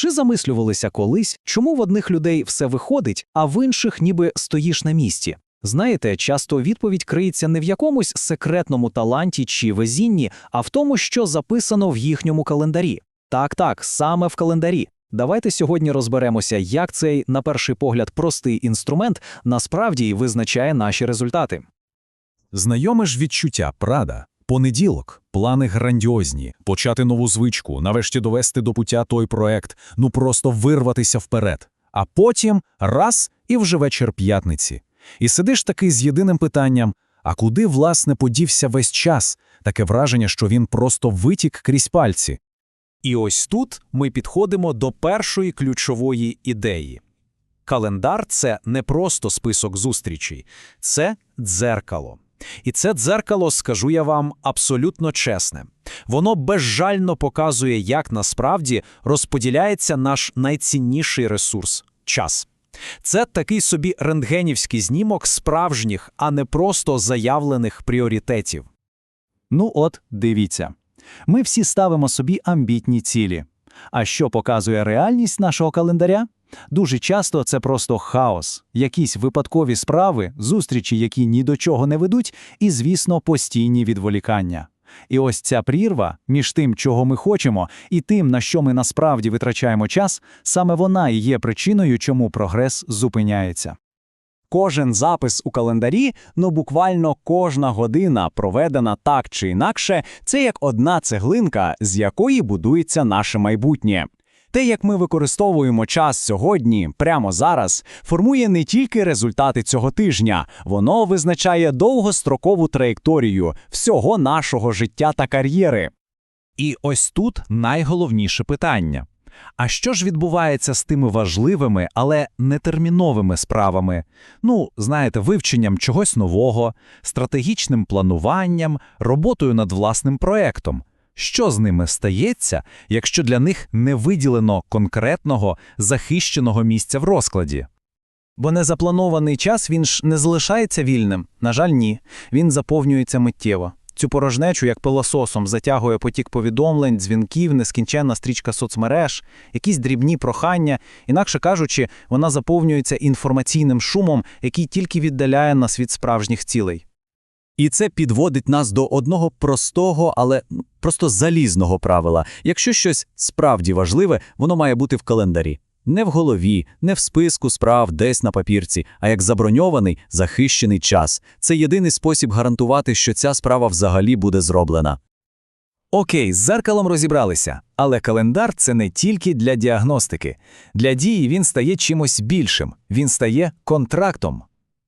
Чи замислювалися колись, чому в одних людей все виходить, а в інших ніби стоїш на місці? Знаєте, часто відповідь криється не в якомусь секретному таланті чи везінні, а в тому, що записано в їхньому календарі. Так, так, саме в календарі. Давайте сьогодні розберемося, як цей, на перший погляд, простий інструмент насправді визначає наші результати. Знайоме ж відчуття, прада. Понеділок, плани грандіозні, почати нову звичку, нарешті довести до пуття той проект, ну просто вирватися вперед. А потім раз і вже вечір п'ятниці. І сидиш таки з єдиним питанням: а куди, власне, подівся весь час? Таке враження, що він просто витік крізь пальці. І ось тут ми підходимо до першої ключової ідеї. Календар це не просто список зустрічей, це дзеркало. І це дзеркало, скажу я вам, абсолютно чесне. Воно безжально показує, як насправді розподіляється наш найцінніший ресурс час. Це такий собі рентгенівський знімок справжніх, а не просто заявлених пріоритетів. Ну от, дивіться. Ми всі ставимо собі амбітні цілі. А що показує реальність нашого календаря? Дуже часто це просто хаос, якісь випадкові справи, зустрічі, які ні до чого не ведуть, і, звісно, постійні відволікання. І ось ця прірва між тим, чого ми хочемо, і тим, на що ми насправді витрачаємо час, саме вона і є причиною, чому прогрес зупиняється. Кожен запис у календарі, ну буквально кожна година, проведена так чи інакше, це як одна цеглинка, з якої будується наше майбутнє. Те, як ми використовуємо час сьогодні, прямо зараз, формує не тільки результати цього тижня, воно визначає довгострокову траєкторію всього нашого життя та кар'єри. І ось тут найголовніше питання. А що ж відбувається з тими важливими, але нетерміновими справами? Ну, знаєте, вивченням чогось нового, стратегічним плануванням, роботою над власним проектом. Що з ними стається, якщо для них не виділено конкретного захищеного місця в розкладі? Бо незапланований час він ж не залишається вільним. На жаль, ні. Він заповнюється миттєво. Цю порожнечу, як пилососом, затягує потік повідомлень, дзвінків, нескінченна стрічка соцмереж, якісь дрібні прохання. Інакше кажучи, вона заповнюється інформаційним шумом, який тільки віддаляє нас від справжніх цілей. І це підводить нас до одного простого, але просто залізного правила. Якщо щось справді важливе, воно має бути в календарі. Не в голові, не в списку справ десь на папірці, а як заброньований, захищений час. Це єдиний спосіб гарантувати, що ця справа взагалі буде зроблена. Окей, з зеркалом розібралися, але календар це не тільки для діагностики. Для дії він стає чимось більшим, він стає контрактом.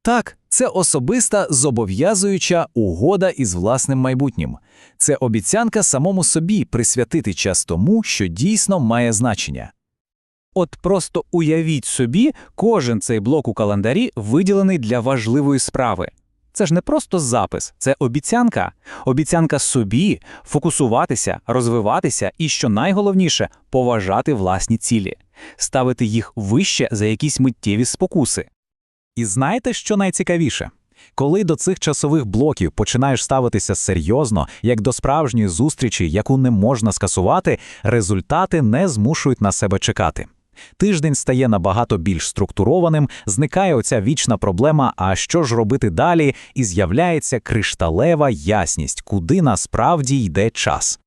Так, це особиста зобов'язуюча угода із власним майбутнім. Це обіцянка самому собі присвятити час тому, що дійсно має значення. От просто уявіть собі, кожен цей блок у календарі виділений для важливої справи. Це ж не просто запис, це обіцянка. Обіцянка собі фокусуватися, розвиватися і, що найголовніше, поважати власні цілі, ставити їх вище за якісь миттєві спокуси. І знаєте, що найцікавіше? Коли до цих часових блоків починаєш ставитися серйозно, як до справжньої зустрічі, яку не можна скасувати, результати не змушують на себе чекати. Тиждень стає набагато більш структурованим, зникає оця вічна проблема, а що ж робити далі, і з'являється кришталева ясність, куди насправді йде час.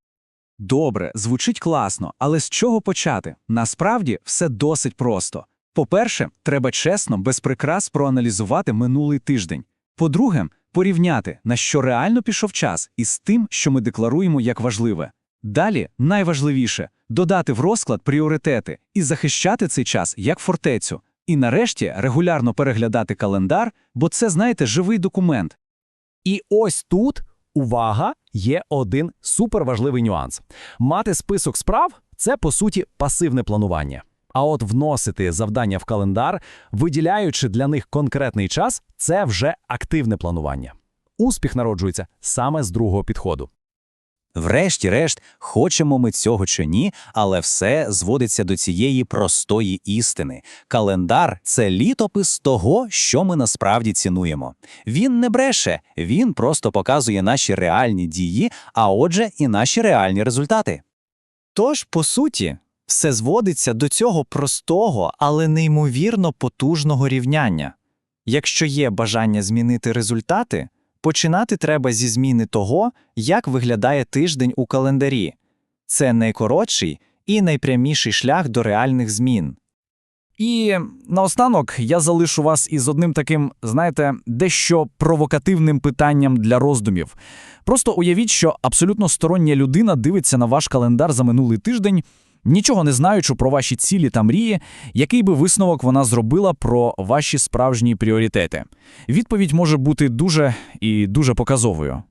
Добре, звучить класно, але з чого почати? Насправді все досить просто. По-перше, треба чесно, без прикрас проаналізувати минулий тиждень. По-друге, порівняти, на що реально пішов час, із тим, що ми декларуємо як важливе. Далі, найважливіше додати в розклад пріоритети і захищати цей час як фортецю. І нарешті регулярно переглядати календар, бо це, знаєте, живий документ. І ось тут, увага, є один суперважливий нюанс. Мати список справ це, по суті, пасивне планування. А от вносити завдання в календар, виділяючи для них конкретний час, це вже активне планування. Успіх народжується саме з другого підходу. Врешті-решт, хочемо ми цього чи ні, але все зводиться до цієї простої істини. Календар це літопис того, що ми насправді цінуємо. Він не бреше, він просто показує наші реальні дії, а отже, і наші реальні результати. Тож, по суті, Все зводиться до цього простого, але неймовірно потужного рівняння. Якщо є бажання змінити результати, починати треба зі зміни того, як виглядає тиждень у календарі. Це найкоротший і найпряміший шлях до реальних змін. І наостанок я залишу вас із одним таким, знаєте, дещо провокативним питанням для роздумів. Просто уявіть, що абсолютно стороння людина дивиться на ваш календар за минулий тиждень, нічого не знаючи про ваші цілі та мрії, який би висновок вона зробила про ваші справжні пріоритети. Відповідь може бути дуже і дуже показовою.